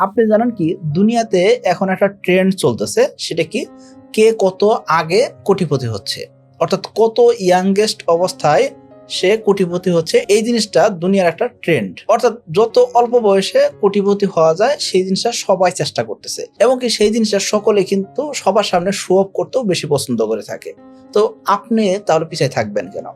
আপনি জানেন কি, দুনিয়াতে এখন একটা ট্রেন্ড চলতেছে, সেটা কি? কে কত আগে কোটিপতি হচ্ছে। অর্থাৎ কত ইয়াংগেস্ট অবস্থায় সে কোটিপতি হচ্ছে, এই জিনিসটা দুনিয়ার একটা ট্রেন্ড অর্থাৎ যত অল্প বয়সে কোটিপতি হওয়া যায়, সেই জিনিসটা সবাই চেষ্টা করতেছে। এবং কি সেই জিনিসটা সকলে কিন্তু সবার সামনে শো অফ করতেও বেশি পছন্দ করে থাকে। তো আপনি তাহলে পিছিয়ে থাকবেন কেন?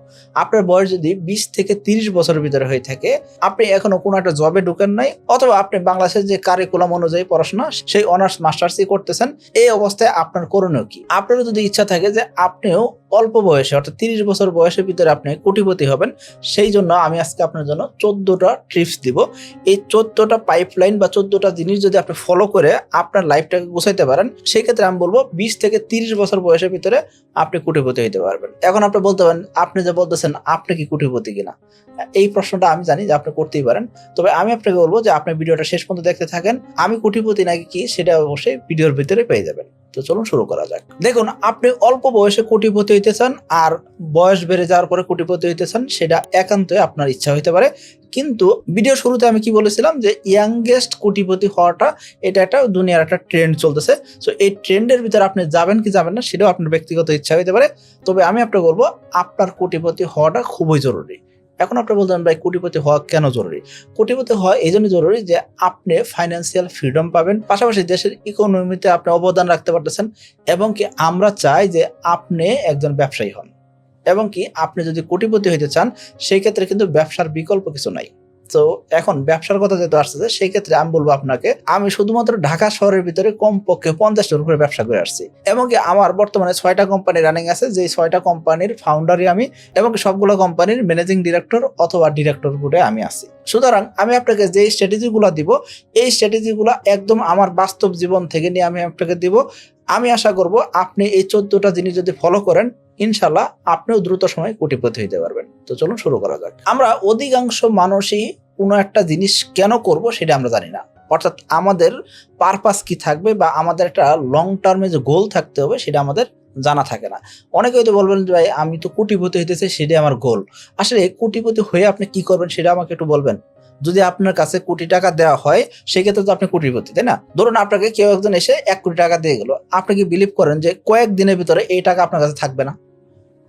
আপনার বয়স যদি বিশ থেকে তিরিশ বছরের ভিতরে হয়ে থাকে, আপনি এখনও কোনো একটা জবে ঢুকেন নাই, অথবা আপনি বাংলাদেশের যে কারিকুলাম অনুযায়ী পড়াশোনা, সেই অনার্স মাস্টার্সই করতেছেন, এই অবস্থায় আপনার করণীয় কি? আপনারও যদি ইচ্ছা থাকে যে আপনিও অল্প বয়সে, অর্থাৎ তিরিশ বছর বয়সের ভিতরে আপনি কোটিপতি হবেন। সেই জন্য আমি আজকে আপনার জন্য চোদ্দটা ট্রিপস দিব। এই চোদ্দটা পাইপলাইন বা চোদ্দটা জিনিস যদি আপনি ফলো করে আপনার লাইফটাকে গুছাইতে পারেন সেই ক্ষেত্রে আমি বলব বিশ থেকে তিরিশ বছর বয়সের ভিতরে আপনি কোটিপতি হইতে পারবেন। এখন আপনি বলতে পারেন, আপনি যে বলতেছেন, আপনি কি কোটিপতি কিনা? এই প্রশ্নটা আমি জানি যে আপনি করতেই পারেন। তবে আমি আপনাকে বলব যে আপনি ভিডিওটা শেষ পর্যন্ত দেখতে থাকেন। আমি কোটিপতি নাকি কি, সেটা অবশ্যই ভিডিওর ভিতরে পেয়ে যাবেন। তো চলুন শুরু করা যাক। দেখুন, আপনি অল্প বয়সে কোটিপতি হইতে চান আর বয়স বেড়ে যাওয়ার পরে কোটিপতি হইতে চান, সেটা একান্তই আপনার ইচ্ছা হইতে পারে। কিন্তু ভিডিও শুরুতে আমি কি বলেছিলাম যে ইয়াংগেস্ট কোটিপতি হওয়াটা, এটা একটা দুনিয়ার একটা ট্রেন্ড চলতেছে। সো এই ট্রেন্ডের ভিতরে আপনি যাবেন কি যাবেন না, সেটাও আপনার ব্যক্তিগত ইচ্ছা হইতে পারে। তবে আমি আপনাকে বলব, আপনার কোটিপতি হওয়াটা খুবই জরুরি। এখন আপনি বলতেন ভাই, কোটিপতি হওয়া কেন জরুরি? কোটিপতি হওয়া এই জন্য জরুরি যে আপনি ফাইন্যান্সিয়াল ফ্রিডম পাবেন, পাশাপাশি দেশের ইকোনমিতে আপনি অবদান রাখতে পারতেছেন এবং কি আমরা চাই যে আপনি একজন ব্যবসায়ী হন। এবং কি আপনি যদি কোটিপতি হইতে চান, সেই ক্ষেত্রে কিন্তু ব্যবসার বিকল্প কিছু নাই। তো এখন ব্যবসার কথা যেহেতু আসতেছে সেই ক্ষেত্রে আমি বলব আপনাকে, আমি শুধুমাত্র ঢাকা শহরের ভিতরে কমপক্ষে পঞ্চাশটার উপরে ব্যবসা করে আসছি। এবং কি আমার বর্তমানে ছয়টা কোম্পানি রানিং আছে যে ছয়টা কোম্পানির ফাউন্ডারই আমি, এবং সবগুলো কোম্পানির ম্যানেজিং ডিরেক্টর অথবা ডিরেক্টর বোর্ডে আমি আছি। সুতরাং আমি আপনাকে যে স্ট্র্যাটেজিগুলো দিব, এই স্ট্র্যাটেজিগুলো একদম আমার বাস্তব জীবন থেকে নিয়ে আমি আপনাকে দিব। আমি আশা করব আপনি এই চোদ্দটা জিনিস যদি ফলো করেন ইনশাল্লাহ আপনিও দ্রুত সময় কোটিপতি হইতে পারবেন। তো চলুন শুরু করা যাক। আমরা অধিকাংশ মানুষই কোনো একটা জিনিস কেন করব সেটা আমরা জানি না। অর্থাৎ আমাদের পারপাস কি থাকবে বা আমাদের একটা লং টার্মে যে গোল থাকতে হবে সেটা আমাদের জানা থাকে না। অনেকে হয়তো বলবেন যে ভাই, আমি তো কোটিপতি হইতেছে, সেটাই আমার গোল আসলে কোটিপতি হয়ে আপনি কি করবেন সেটা আমাকে একটু বলবেন। যদি আপনার কাছে কোটি টাকা দেওয়া হয়, সেক্ষেত্রে তো আপনি কোটিপতি, তাই না? ধরুন আপনাকে কেউ একজন এসে এক কোটি টাকা দিয়ে গেলো। আপনি কি বিলিভ করেন যে কয়েক দিনের ভিতরে এই টাকা আপনার কাছে থাকবে না?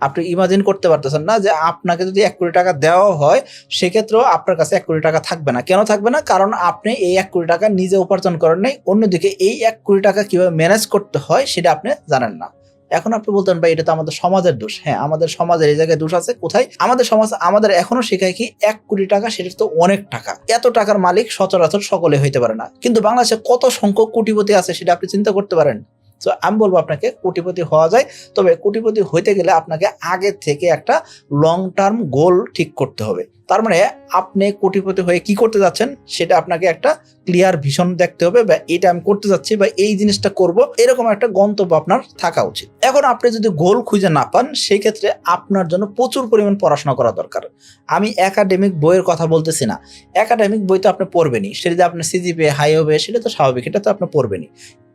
আপনি ইমাজিন করতে পারতেছেন না যে আপনাকে যদি এক কোটি টাকা দেওয়া হয়, সেক্ষেত্রেও আপনার কাছে এক কোটি টাকা থাকবে না। কেন থাকবে না? কারণ আপনি এই এক কোটি টাকা নিজে উপার্জন করেন নাই, অন্যদিকে এই এক কোটি টাকা কীভাবে ম্যানেজ করতে হয়, সেটা আপনি জানেন না। এখন আপনি বলতেন ভাই, এটা তো আমাদের সমাজের দোষ। হ্যাঁ আমাদের সমাজের এই জায়গায় দোষ আছে। কোথায়? আমাদের সমাজ, আমাদের এখনও শেখায় কি, এক কোটি টাকা সেটা তো অনেক টাকা। এত টাকার মালিক সচরাচর সকলে হইতে পারে না। কিন্তু বাংলাদেশে কত সংখ্যক কোটিপতি আছে, সেটা আপনি চিন্তা করতে পারেন? তো আমি বলব আপনাকে কোটিপতি হওয়া যায়, তবে কোটিপতি হইতে গেলে আপনাকে আগে থেকে একটা লং টার্ম গোল ঠিক করতে হবে। তার মানে আপনি কোটিপতি হয়ে কি করতে যাচ্ছেন, সেটা আপনাকে একটা ক্লিয়ার ভিশন দেখতে হবে বা এটা আমি করতে যাচ্ছি বা এই জিনিসটা করব, এরকম একটা গন্তব্য আপনার থাকা উচিত। এখন আপনি যদি গোল খুঁজে না পান সেই ক্ষেত্রে আপনার জন্য প্রচুর পরিমাণ পড়াশোনা করা দরকার। আমি একাডেমিক বইয়ের কথা বলতেছি না। একাডেমিক বই তো আপনি পড়বেনই। সেটা যদি আপনার সিজিপি হাই হবে, সেটা তো স্বাভাবিক এটা তো আপনি পড়বেনই।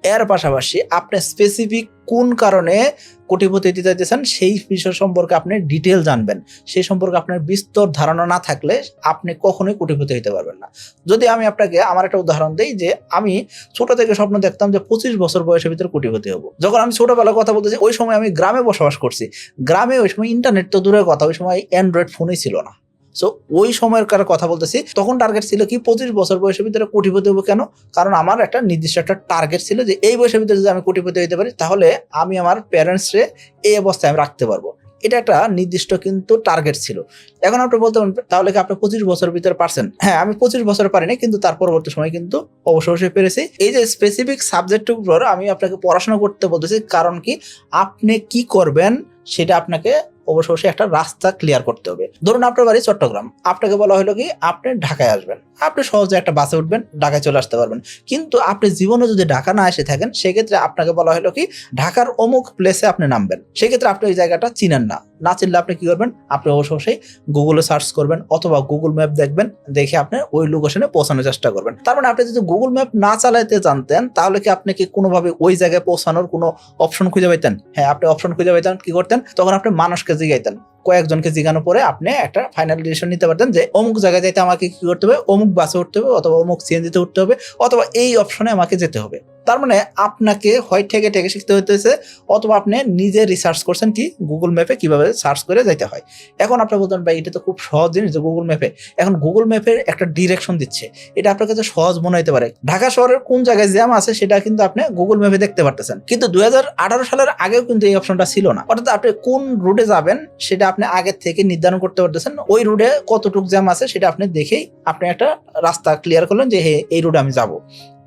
এর পাশাপাশি আপনি স্পেসিফিক কোন কারণে কোটিপতি দিতে চাইতেছেন, সেই বিষয় সম্পর্কে আপনি ডিটেল জানবেন। সেই সম্পর্কে আপনার বিস্তর ধারণা না থাকলে আপনি কখনোই কোটিপতি হতে পারবেন না। যদি আমি আপনাকে আমার একটা উদাহরণ দিই যে, আমি ছোট থেকে স্বপ্ন দেখতাম যে পঁচিশ বছর বয়সের ভিতরে কোটিপতি হব। যখন আমি ছোটবেলার কথা বলতেছি, ওই সময় আমি গ্রামে বসবাস করছি। গ্রামে ওই সময় ইন্টারনেট তো দূরের কথা, ওই সময় অ্যান্ড্রয়েড ফোনই ছিল না। সো ওই সময়ের কার কথা বলতেছি। তখন টার্গেট ছিল কি, পঁচিশ বছর বয়সের ভিতরে কোটিপতি হব কেন? কারণ আমার একটা নির্দিষ্ট একটা টার্গেট ছিল যে এই বয়সের ভিতরে যদি আমি কোটিপতি হতে পারি, তাহলে আমি আমার প্যারেন্টসরে এই অবস্থায় আমি রাখতে পারব। এটা একটা নির্দিষ্ট কিন্তু টার্গেট ছিল। এখন আপনি বলতে পারেন, তাহলে কি আপনি পঁচিশ বছরের ভিতরে পারছেন? হ্যাঁ আমি পঁচিশ বছর পারিনি, কিন্তু তার পরবর্তী সময় কিন্তু অবশ্য অবশ্যই পেরেছি। এই যে স্পেসিফিক সাবজেক্টের উপর আমি আপনাকে পড়াশোনা করতে বলতেছি, কারণ কি আপনি কি করবেন সেটা আপনাকে অবশ্য অবশ্যই একটা রাস্তা ক্লিয়ার করতে হবে। ধরুন আপনার বাড়ি চট্টগ্রাম। আপনাকে বলা হলো কি, আপনি ঢাকায় আসবেন। আপনি সহজে একটা বাসে উঠবেন, ঢাকায় চলে আসতে পারবেন। কিন্তু আপনি জীবনে যদি ঢাকা না এসে থাকেন, সেক্ষেত্রে আপনাকে বলা হলো কি, ঢাকার অমুক প্লেসে আপনি নামবেন। সেক্ষেত্রে আপনি ওই জায়গাটা চিনেন না। না চিনলে আপনি কি করবেন? আপনি অবশ্য অবশ্যই গুগলে সার্চ করবেন অথবা গুগল ম্যাপ দেখবেন, দেখে আপনি ওই লোকেশনে পৌঁছানোর চেষ্টা করবেন। তার মানে আপনি যদি গুগল ম্যাপ না চালাইতে জানতেন, তাহলে কি আপনি কি কোনোভাবে ওই জায়গায় পৌঁছানোর কোনো অপশন খুঁজে পাইতেন? হ্যাঁ আপনি অপশন খুঁজে পাইতেন, কি করতেন? তখন আপনি মানুষকে জিগাইতেন। কয়েকজনকে জিগানোর পরে আপনি একটা ফাইনাল ডিসিশন নিতে পারতেন যে অমুক জায়গায় যাইতে আমাকে কি করতে হবে? অমুক বাসে উঠতে হবে, অথবা অমুক সিএনজিতে উঠতে হবে, অথবা এই অপশনে আমাকে যেতে হবে। তার মানে আপনাকে হয় ঠেকে ঠেকে শিখতে হইতেছে, অথবা আপনি নিজে রিসার্চ করছেন কি গুগল ম্যাপে কীভাবে সার্চ করে যাইতে হয়। এখন আপনি বলতেন ভাই, এটা তো খুব সহজ জিনিস গুগল ম্যাপে এখন গুগল ম্যাপের একটা ডিরেকশন দিচ্ছে। এটা আপনার কাছে সহজ মনে হতে পারে। ঢাকা শহরের কোন জায়গায় জ্যাম আছে সেটা কিন্তু আপনি গুগল ম্যাপে দেখতে পারতেছেন। কিন্তু দুই হাজার আঠারো সালের আগেও কিন্তু এই অপশনটা ছিল না। অর্থাৎ আপনি কোন রুটে যাবেন সেটা আপনি আগের থেকে নির্ধারণ করতে পারতেছেন। ওই রুটে কতটুক জ্যাম আছে সেটা আপনি দেখেই আপনি একটা রাস্তা ক্লিয়ার করলেন যে, হে, এই রুটে আমি যাব।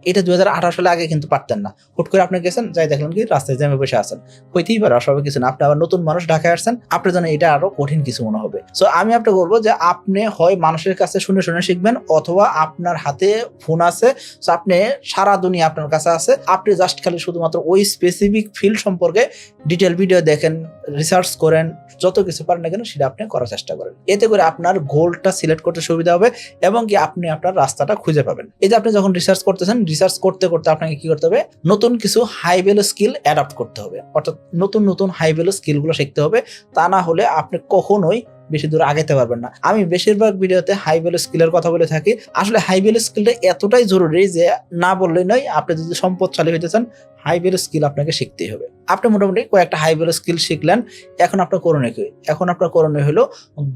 এটা দু হাজার আঠারো সালে আগে কিন্তু পারতেন না। হুট করে আপনি গেছেন, যাই দেখলেন কি, রাস্তায় জ্যামে বসে আছেন। হইতেই পারে, অস্বাভাবিক কিছু না। আপনি আবার নতুন মানুষ ঢাকায় আসছেন, আপনার জন্য এটা আরও কঠিন কিছু মনে হবে। সো আমি আপনাকে বলব যে আপনি হয় মানুষের কাছে শুনে শুনে শিখবেন, অথবা আপনার হাতে ফোন আছে সো আপনি সারা দুনিয়া আপনার কাছে আছে। আপনি জাস্ট খালি শুধুমাত্র ওই স্পেসিফিক ফিল্ড সম্পর্কে ডিটেল ভিডিও দেখেন রিসার্চ করেন, যত কিছু পারেন না কেন সেটা আপনি করার চেষ্টা করেন। এতে করে আপনার গোলটা সিলেক্ট করতে সুবিধা হবে, এবং কি আপনি আপনার রাস্তাটা খুঁজে পাবেন। এই যে আপনি যখন রিসার্চ করতেছেন রিসার্চ করতে করতে আপনাকে কি করতে হবে? নতুন কিছু হাই ভ্যালু স্কিল অ্যাডাপ্ট করতে হবে। অর্থাৎ নতুন নতুন হাই ভ্যালু স্কিলগুলো শিখতে হবে। তা না হলে আপনি কখনোই বেশি দূর আগাতে পারবেন না। আমি বেশিরভাগ ভিডিওতে হাই ভ্যালু স্কিলের কথা বলে থাকি। আসলে হাই ভ্যালু স্কিলটা এতটাই জরুরি যে না বললেই নয়, আপনি যদি সম্পদশালী হইতে চান হাই ভ্যালু স্কিল আপনাকে শিখতেই হবে। আপনি মোটামুটি কয়েকটা হাই ভ্যালু স্কিল শিখলেন, এখন আপনার করণীয় কি? এখন আপনার করণীয় হলো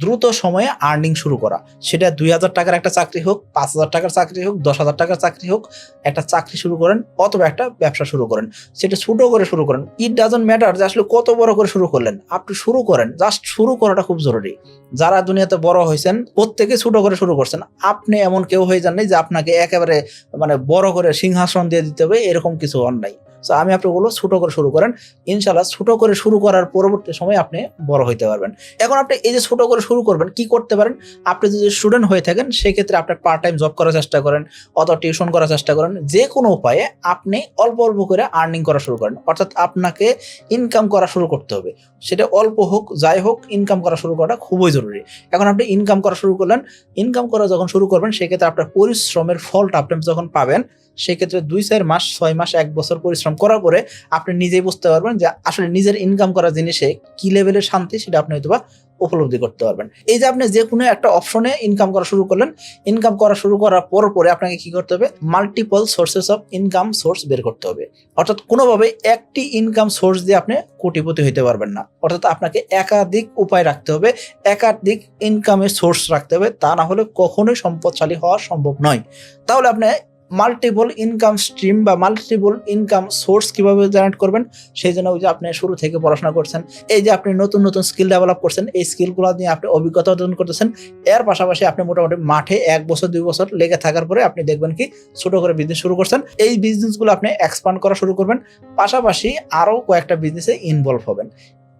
দ্রুত সময়ে আর্নিং শুরু করা। সেটা দুই হাজার টাকার একটা চাকরি হোক, পাঁচ হাজার টাকার চাকরি হোক, দশ হাজার টাকার চাকরি হোক, একটা চাকরি শুরু করেন অথবা একটা ব্যবসা শুরু করেন। সেটা ছোট করে শুরু করেন। ইট ডাজন্ট ম্যাটার যে আসলে কত বড় করে শুরু করলেন। আপনি শুরু করেন। জাস্ট শুরু করাটা খুব জরুরি। যারা দুনিয়াতে বড় হয়েছেন, প্রত্যেকে ছোট করে শুরু করছেন। আপনি এমন কেউ হয়ে যান নাই যে আপনাকে একেবারে মানে বড় করে সিংহাসন দিয়ে দিতে হবে, এরকম কিছু অন্যায় সো আমি আপনাকে বলব ছোট করে শুরু করেন। ইনশাল্লাহ ছোট করে শুরু করার পরবর্তী সময় আপনি বড় হইতে পারবেন। এখন আপনি এই যে ছোট করে শুরু করবেন, কি করতে পারেন? আপনি যদি স্টুডেন্ট হয়ে থাকেন, সেক্ষেত্রে আপনি পার্ট টাইম জব করার চেষ্টা করেন, অথবা টিউশন করার চেষ্টা করেন, যে কোনো উপায়ে আপনি অল্প অল্প করে আর্নিং করা শুরু করেন। অর্থাৎ আপনাকে ইনকাম করা শুরু করতে হবে। সেটা অল্প হোক, যাই হোক ইনকাম করা শুরু করাটা খুবই জরুরি। এখন আপনি ইনকাম করা শুরু করলেন ইনকাম করা যখন শুরু করবেন, সেক্ষেত্রে আপনার পরিশ্রমের ফলটা আপনি যখন পাবেন, সেক্ষেত্রে দুই, চার মাস, ছয় মাস, এক বছর পরিশ্রম করার পরে আপনি নিজেই বুঝতে পারবেন যে আসলে নিজের ইনকাম করা জিনিসে কি লেভেলের শান্তি সেটা আপনি হয়তো বা উপলব্ধি করতে পারবেন। এই যে আপনি যে কোনো একটা অপশনে ইনকাম করা শুরু করলেন ইনকাম করা শুরু করার পর পরে আপনাকে কি করতে হবে? Multiple sources of income source বের করতে হবে। অর্থাৎ কোনোভাবে একটি ইনকাম সোর্স দিয়ে আপনি কোটিপতি হইতে পারবেন না। অর্থাৎ আপনাকে একাধিক উপায় রাখতে হবে, একাধিক ইনকামের সোর্স রাখতে হবে, তা না হলে কখনোই সম্পদশালী হওয়া সম্ভব নয়। তাহলে আপনি মাল্টিপল ইনকাম স্ট্রিম বা মাল্টিপল ইনকাম সোর্স কীভাবে জেনারেট করবেন, সেই জন্য ওই যে আপনি শুরু থেকে পড়াশোনা করছেন। এই যে আপনি নতুন নতুন স্কিল ডেভেলপ করছেন, এই স্কিলগুলো নিয়ে আপনি অভিজ্ঞতা অর্জন করতেছেন, এর পাশাপাশি আপনি মোটামুটি মাঠে এক বছর, দুই বছর লেগে থাকার পরে আপনি দেখবেন কি ছোট করে বিজনেস শুরু করছেন। এই বিজনেসগুলো আপনি এক্সপান্ড করা শুরু করবেন, পাশাপাশি আরও কয়েকটা বিজনেসে ইনভলভ হবেন।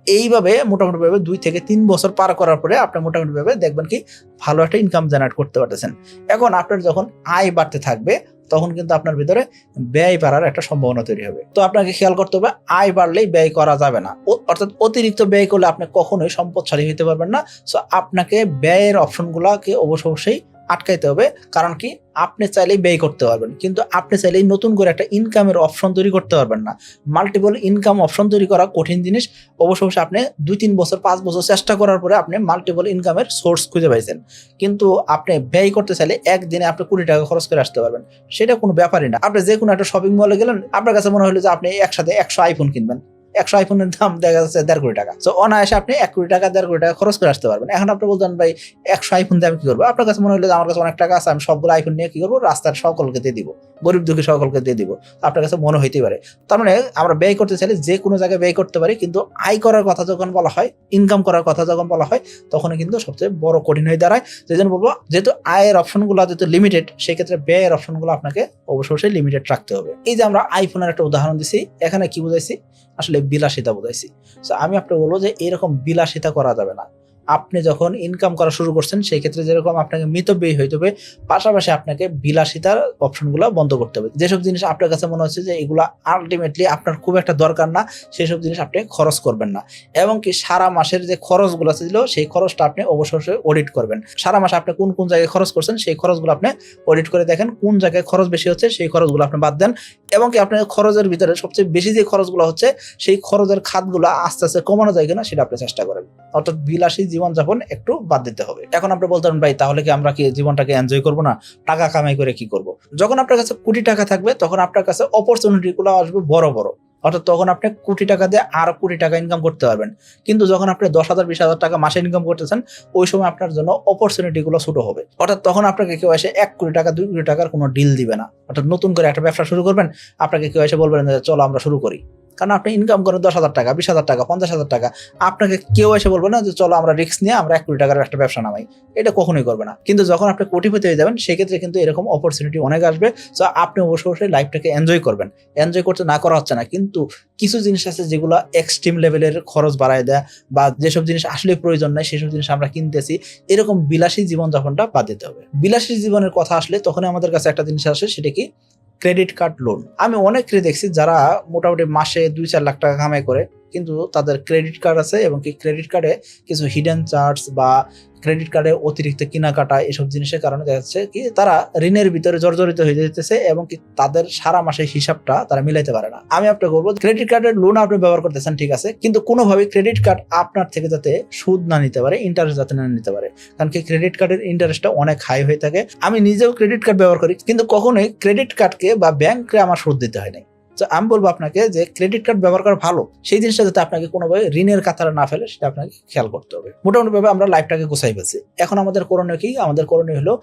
এইভাবে মোটামুটি ভাবে দুই থেকে তিন বছর পার করার পরে আপনি মোটামুটিভাবে দেখবেন কি ভালো একটা ইনকাম জেনারেট করতে পারতেছেন। এখন আপনার যখন আয় বাড়তে থাকবে তখন কিন্তু আপনার ভিতরে ব্যয় বাড়ার একটা সম্ভাবনা তৈরি হবে। তো আপনাকে খেয়াল করতে হবে, আয় বাড়লেই ব্যয় করা যাবে না। অর্থাৎ অতিরিক্ত ব্যয় করলে আপনি কখনোই সম্পদশালী হতে পারবেন না। সো আপনাকে ব্যয়ের অপশনগুলোকে অবশ্য অবশ্যই আটকাইতে হবে, কারণ কি আপনি চাইলেই ব্যয় করতে পারবেন, কিন্তু আপনি চাইলেই নতুন করে একটা ইনকামের অপশন তৈরি করতে পারবেন না। মাল্টিপল ইনকাম অপশন তৈরি করা কঠিন জিনিস, অবশ্য অবশ্যই আপনি দুই তিন বছর, পাঁচ বছর চেষ্টা করার পরে আপনি মাল্টিপল ইনকামের সোর্স খুঁজে পাইছেন। কিন্তু আপনি ব্যয় করতে চাইলে একদিনে আপনি কুড়ি টাকা খরচ করে আসতে পারবেন। সেটা কোনো ব্যাপারই না। আপনি যে কোনো একটা শপিং মলে গেলেন, আপনার কাছে মনে হলো যে আপনি একসাথে একশো আইফোন কিনবেন। একশো আইফোনের দাম দেখা যাচ্ছে দেড় কোটি টাকা। তো অনায়াসে আপনি এক কোটি টাকা, দেড় কোটি টাকা খরচ করে আসতে পারবেন। এখন আপনি বলতেন, ভাই, একশো আইফোন দিয়ে আমি কি করব? আপনার কাছে মনে হলো আমার কাছে অনেক টাকা আছে, আমি সবগুলো আইফোন নিয়ে কি করব? রাস্তার সকলকে দিয়ে দিব, গরিব দুঃখী সকলকে দিয়ে দিব। আপনার কাছে মনে হইতে পারে। তার মানে আমরা ব্যয় করতে চাইলে যে কোনো জায়গায় ব্যয় করতে পারি, কিন্তু আয় করার কথা যখন বলা হয় ইনকাম করার কথা যখন বলা হয় তখন কিন্তু সবচেয়ে বড় কঠিন হয়ে দাঁড়ায়। সেই জন্য বলব, যেহেতু আয়ের অপশনগুলো যেহেতু লিমিটেড সেক্ষেত্রে ব্যয়ের অপশনগুলো আপনাকে অবশ্যই লিমিটেড রাখতে হবে। এই যে আমরা আইফোনের একটা উদাহরণ দিছি, এখানে কি বুঝাইছি? আসলে বিলাসিতা বোঝাইছি। তো আমি আপনাকে বলব যে এরকম বিলাসিতা করা যাবে না। আপনি যখন ইনকাম করা শুরু করছেন, সেই ক্ষেত্রে যেরকম আপনাকে মিতব্যয়ী হইতে হবে, পাশাপাশি আপনাকে বিলাসিতার অপশনগুলো বন্ধ করতে হবে। যেসব জিনিস আপনার কাছে মনে হচ্ছে যে এগুলো আলটিমেটলি আপনার খুব একটা দরকার না সেই সব জিনিস আপনি খরচ করবেন না। এবং কি সারা মাসের যে খরচগুলো ছিল, সেই খরচটা আপনি অবশ্যই অডিট করবেন। সারা মাসে আপনি কোন কোন জায়গায় খরচ করছেন, সেই খরচগুলো আপনি অডিট করে দেখেন, কোন জায়গায় খরচ বেশি হচ্ছে, সেই খরচগুলো আপনি বাদ দেন। এবং কি আপনার খরচের ভিতরে সবচেয়ে বেশি যে খরচগুলো হচ্ছে, সেই খরচের খাতগুলো আস্তে আস্তে কমানো যায় কিনা, সেটা আপনি চেষ্টা করেন। অর্থাৎ বিলাসী জীবনযাপন একটু বাদ দিতে হবে। এখন আপনি বলতে পারেন, ভাই, তাহলে কি আমরা কি জীবনটাকে এনজয় করব না? টাকা কামাই করে কি করব? যখন আপনার কাছে কোটি টাকা থাকবে, তখন আপনার কাছে অপরচুনিটি গুলো আসবে বড় বড়। অর্থাৎ তখন আপনি কোটি টাকা দিয়ে আরও কোটি টাকা ইনকাম করতে পারবেন। কিন্তু যখন আপনি দশ হাজার, বিশ হাজার টাকা মাসে ইনকাম করতেছেন, ওই সময় আপনার জন্য অপরচুনিটি গুলো ছোট হবে। অর্থাৎ তখন আপনাকে কেউ এসে এক কোটি টাকা, দুই কোটি টাকার কোনো ডিল দিবে না। অর্থাৎ নতুন করে একটা ব্যবসা শুরু করবেন, আপনাকে কেউ এসে বলবেন চলো আমরা শুরু করি। কারণ আপনি ইনকাম করেন দশ হাজার টাকা, বিশ হাজার টাকা, পঞ্চাশ হাজার টাকা। আপনাকে কেউ এসে বলবে না যে, চলো আমরা রিস্ক নিয়ে আমরা এক কোটি টাকার একটা ব্যবসা নামাই। এটা কখনোই করবে না। কিন্তু যখন আপনি কোটিপতি হয়ে যাবেন, সেক্ষেত্রে কিন্তু এরকম অপরচুনিটি অনেক আসবে। তো আপনি অবশ্যই অবশ্যই লাইফটাকে এনজয় করবেন। এনজয় করতে না করা হচ্ছে না। কিন্তু কিছু জিনিস আছে যেগুলো এক্সট্রিম লেভেলের খরচ বাড়ায় দেয় বা যেসব জিনিস আসলে প্রয়োজন নাই, সেসব জিনিস আমরা কিনতেছি। এরকম বিলাসী জীবনযাপনটা বাদ দিতে হবে। বিলাসী জীবনের কথা আসলে তখনই আমাদের কাছে একটা জিনিস আসে, সেটা কি? ক্রেডিট কার্ড লোন আমি অনেককে দেখছি যারা মোটামুটি মাসে দুই চার লাখ টাকা কামাই করে। কিন্তু তাদের ক্রেডিট কার্ড আছে এবং কি ক্রেডিট কার্ডে কিছু হিডেন চার্জ বা ক্রেডিট কার্ডে অতিরিক্ত কেনাকাটা এসব জিনিসের কারণে দেখা যাচ্ছে কি তারা ঋণের ভিতরে জর্জরিত হয়ে যেতেছে এবং কি তাদের সারা মাসের হিসাবটা তারা মিলাইতে পারে না। আমি আপনাকে বলব ক্রেডিট কার্ডের লোন আপনি ব্যবহার করতেছেন, ঠিক আছে? কিন্তু কোনোভাবে ক্রেডিট কার্ড আপনার থেকে যাতে সুদ না নিতে পারে ইন্টারেস্ট যাতে না নিতে পারে। কারণ কি ক্রেডিট কার্ডের ইন্টারেস্টটা অনেক হাই হয়ে থাকে। আমি নিজেও ক্রেডিট কার্ড ব্যবহার করি, কিন্তু কখনোই ক্রেডিট কার্ডকে বা ব্যাংকে আমার সুদ দিতে হয় নাই। তো আমি বলব আপনাকে যে ক্রেডিট কার্ড ব্যবহার করা ভালো, সেই জিনিসটা যাতে আপনাকে কোনোভাবে ঋণের কাতারে না ফেলে, সেটা আপনাকে খেয়াল করতে হবে। মোটামুটি ভাবে আমরা লাইফটাকে গোছাই ফেলছি। এখন আমাদের করণীয় কি? আমাদের করণীয় হলো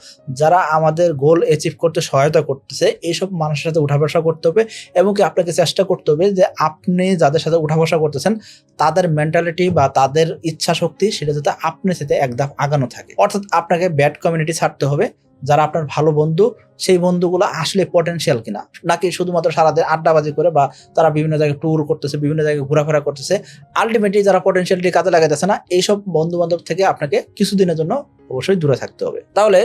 যারা আমাদের গোল অ্যাচিভ করতে সহায়তা করতেছে, এইসব মানুষের সাথে উঠা বসা করতে হবে এবং কি আপনাকে চেষ্টা করতে হবে যে আপনি যাদের সাথে উঠা বসা করতেছেন, তাদের মেন্টালিটি বা তাদের ইচ্ছা শক্তি সেটা যাতে আপনার সাথে এক ধাপ আগানো থাকে। অর্থাৎ আপনাকে ব্যাড কমিউনিটি ছাড়তে হবে যারা আপনার ভালো বন্ধু, সেই বন্ধুগুলো আসলে পটেনশিয়াল কিনা। নাকি শুধুমাত্র সারাদিন আড্ডাবাজি করে বা তারা বিভিন্ন জায়গায় ট্যুর করতেছে, বিভিন্ন জায়গায় ঘোরাফেরা করতেছে আলটিমেটলি যারা পটেনশিয়ালিটি কাজে লাগাইতেছে না, এইসব বন্ধু বান্ধব থেকে আপনাকে কিছুদিনের জন্য অবশ্যই দূরে থাকতে হবে। তাহলে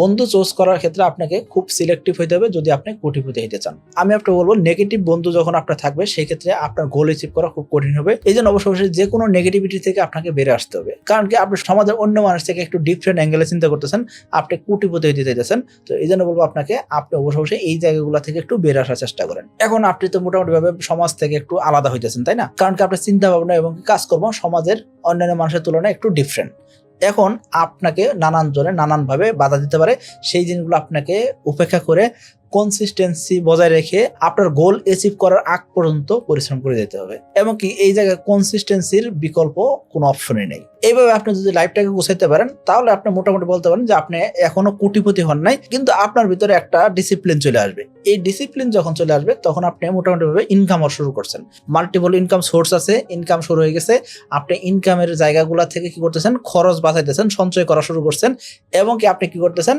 বন্ধু চুজ করার ক্ষেত্রে আপনাকে খুব সিলেক্টিভ হইতে হবে যদি আপনি কোটিপতি হইতে চান। আমি আপনাকে বলব নেগেটিভ বন্ধু যখন আপনার থাকবে সেই ক্ষেত্রে আপনার গোল অ্যাচিভ করা খুব কঠিন হবে। এই জন্য অবশ্যই যে কোনো নেগেটিভিটি থেকে আপনাকে বেড়ে আসতে হবে। কারণ কি, আপনি সমাজের অন্য মানুষ থেকে একটু ডিফারেন্ট অ্যাঙ্গেলে চিন্তা করতেছেন, আপনি কোটিপতি হইতে চাইতেছেন, তো এই জন্য বলব আপনাকে আপনি অবশ্য অবশ্যই এই জায়গাগুলো থেকে একটু বের আসার চেষ্টা করেন। এখন আপনি তো মোটামুটি ভাবে সমাজ থেকে একটু আলাদা হইতেছেন, তাই না? কারণ কি আপনার চিন্তা ভাবনা এবং কাজকর্ম সমাজের অন্যান্য মানুষের তুলনায় একটু ডিফারেন্ট এখন আপনাকে নানান জনে নানানভাবে বাধা দিতে পারে, সেই জিনিসগুলো আপনাকে উপেক্ষা করে কনসিস্টেন্সি বজায় রেখে আপনার গোল অ্যাচিভ করার আগ পর্যন্ত পরিশ্রম করে যেতে হবে। এবং কি এই জায়গায় কনসিস্টেন্সির বিকল্প কোনো অপশনই নেই। এইভাবে আপনি যদি লাইফটাকে গুছাইতে পারেন, তাহলে আপনি মোটামুটি বলতে পারেন যে আপনি এখনও কোটিপতি হন নাই, কিন্তু আপনার ভিতরে একটা ডিসিপ্লিন চলে আসবে। এই ডিসিপ্লিন যখন চলে আসবে, তখন আপনি মোটামুটি ভাবে ইনকাম শুরু করছেন। মাল্টিপল ইনকাম সোর্স আছে ইনকাম শুরু হয়ে গেছে, আপনি ইনকামের জায়গাগুলো থেকে কি করতেছেন? খরচ বাঁচাইতেছেন, সঞ্চয় করা শুরু করছেন, এবং কি আপনি কি করতেছেন?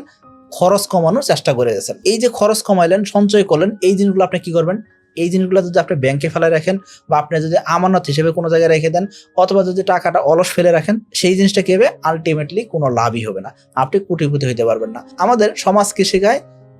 খরচ কমানোর চেষ্টা করে গেছেন। এই যে খরচ কমাইলেন, সঞ্চয় করলেন, এই জিনিসগুলো আপনি কি করবেন? এই জিনিসগুলো যদি আপনি ব্যাংকে ফেলে রাখেন বা আপনি যদি আমানত হিসেবে কোনো জায়গায় রেখে দেন অথবা যদি টাকাটা অলস ফেলে রাখেন, সেই জিনিসটা কি হবে? আলটিমেটলি কোনো লাভই হবে না। আপনি কুটিপুটি হইতে পারবেন না। আমাদের সমাজ কৃষিকায়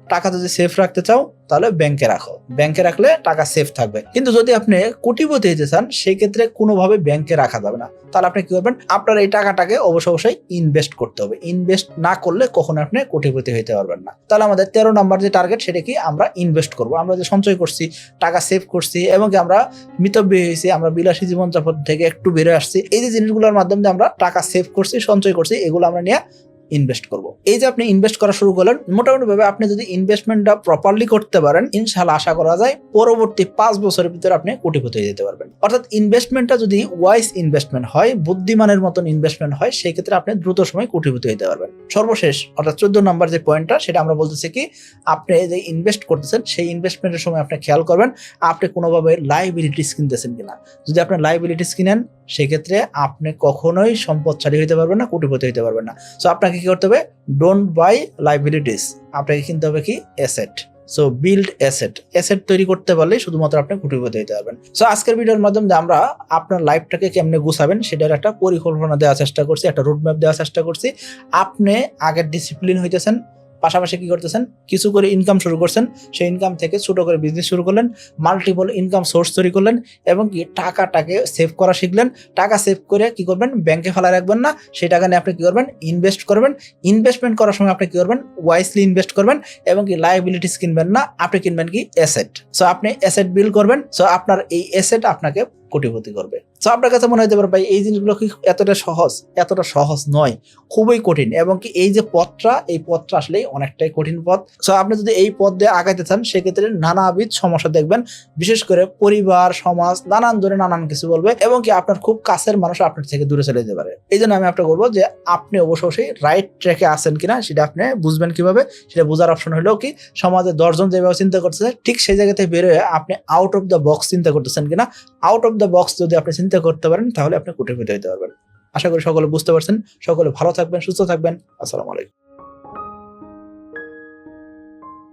টাকা যদি সেফ রাখতে চাও, তাহলে ব্যাংকে রাখো। ব্যাংকে রাখলে টাকা সেফ থাকবে। কিন্তু যদি আপনি কোটিপতি হতে চান সেই ক্ষেত্রে কোনোভাবে ব্যাংকে রাখা যাবে না। তাহলে আপনি কি করবেন? আপনার এই টাকাটাকে অবশ্য অবশ্যই ইনভেস্ট করতে হবে। ইনভেস্ট না করলে কখনো আপনি কোটিপতি হতে পারবেন না। তাহলে আমাদের তেরো নাম্বার যে টার্গেট সেটা কি? আমরা ইনভেস্ট করব। আমরা যে সঞ্চয় করছি, টাকা সেভ করছি, এবং আমরা মিতব্যয়ী হয়েছি, আমরা বিলাসী জীবনযাপন থেকে একটু বেরোয় আসছি। এই যে জিনিসগুলোর মাধ্যমে আমরা টাকা সেভ করছি, সঞ্চয় করছি, এগুলো আমরা নিয়ে ইনভেস্ট করব। এই যে আপনি ইনভেস্ট করা শুরু করলেন মোটামুটি ভাবে আপনি যদি ইনভেস্টমেন্টটা প্রপারলি করতে পারেন ইনশাল্লাহ আশা করা যায় পরবর্তী পাঁচ বছরের ভিতরে আপনি কোটিপতি হয়ে যেতে পারবেন। অর্থাৎ ইনভেস্টমেন্টটা যদি ওয়াইস ইনভেস্টমেন্ট হয়, বুদ্ধিমানের মতন ইনভেস্টমেন্ট হয় সেই ক্ষেত্রে আপনি দ্রুত সময় কোটিপতি হতে পারবেন। সর্বশেষ, অর্থাৎ চোদ্দ নম্বর যে পয়েন্টটা সেটা আমরা বলতেছি কি, আপনি যে ইনভেস্ট করতেছেন, সেই ইনভেস্টমেন্টের সময় আপনি খেয়াল করবেন, আপনি কোনোভাবে লাইবিলিটিস কিনতেছেন কিনা। যদি আপনি লাইবিলিটিস কিনেন সেক্ষেত্রে আপনি কখনোই সম্পদশালী হইতে পারবেন না, কোটিপতি হইতে পারবেন না। সো আপনাকে কি করতে হবে? ডোন্ট বাই লাইবিলিটিস আপনাকে কিনতে হবে কি? Asset so build asset asset তৈরি করতে পারলে শুধুমাত্র আপনি কোটিপতি হতে পারবেন। সো আজকের ভিডিওর মাধ্যমে আমরা আপনার লাইফটাকে কেমনে গুছাবেন সেটার একটা পরিকল্পনা দেওয়ার চেষ্টা করছি, একটা রুটম্যাপ দেওয়ার চেষ্টা করছি। আপনি আগের ডিসিপ্লিন হইতেছেন পাশাপাশি কি করতেছেন? কিছু করে ইনকাম শুরু করছেন। সেই ইনকাম থেকে ছোট করে বিজনেস শুরু করলেন মাল্টিপল ইনকাম সোর্স তৈরি করলেন এবং কি টাকাটাকে সেভ করা শিখলেন। টাকা সেভ করে কি করবেন? ব্যাংকে ফেলা রাখবেন না। সেই টাকা নিয়ে আপনি কি করবেন? ইনভেস্ট করবেন। ইনভেস্টমেন্ট করার সময় আপনি কি করবেন? ওয়াইসলি ইনভেস্ট করবেন এবং কি লাইবিলিটিস কিনবেন না। আপনি কিনবেন কি অ্যাসেট সো আপনি অ্যাসেট বিল করবেন। সো আপনার এই অ্যাসেট আপনাকে কোটিপতি করবে। সো আপনার কাছে মনে হতে পারে, ভাই, এই জিনিসগুলো কি এতটা সহজ? এতটা সহজ নয়, খুবই কঠিন এবং কি এই যে পথটা, এই পথটা আসলে অনেকটাই কঠিন পথ। সো আপনি যদি এই পথ দিয়ে আগাইতে চান, সেক্ষেত্রে নানাবিধ সমস্যা দেখবেন, বিশেষ করে পরিবার, সমাজ, নানান ধরে নানান কিছু বলবে এবং কি আপনার খুব কাছের মানুষ আপনার থেকে দূরে চলে যেতে পারে। এই জন্য আমি আপনাকে বলব যে, আপনি অবশ্যই রাইট ট্র্যাকে আছেন কিনা, সেটা আপনি বুঝবেন কীভাবে, সেটা বোঝার অপশন হলো কি, সমাজে দশজন যেভাবে চিন্তা করতেছে, ঠিক সেই জায়গা থেকে বেরোয় আপনি আউট অফ দ্য বক্স চিন্তা করতেছেন কিনা আউট অফ দ্য বক্স যদি আপনি চিন্তা করতে পারেন, তাহলে আপনি কোটিপতি হতে পারবেন। আশা করি সকলে বুঝতে পারছেন। সকলে ভালো থাকবেন, সুস্থ থাকবেন। আসসালামু আলাইকুম।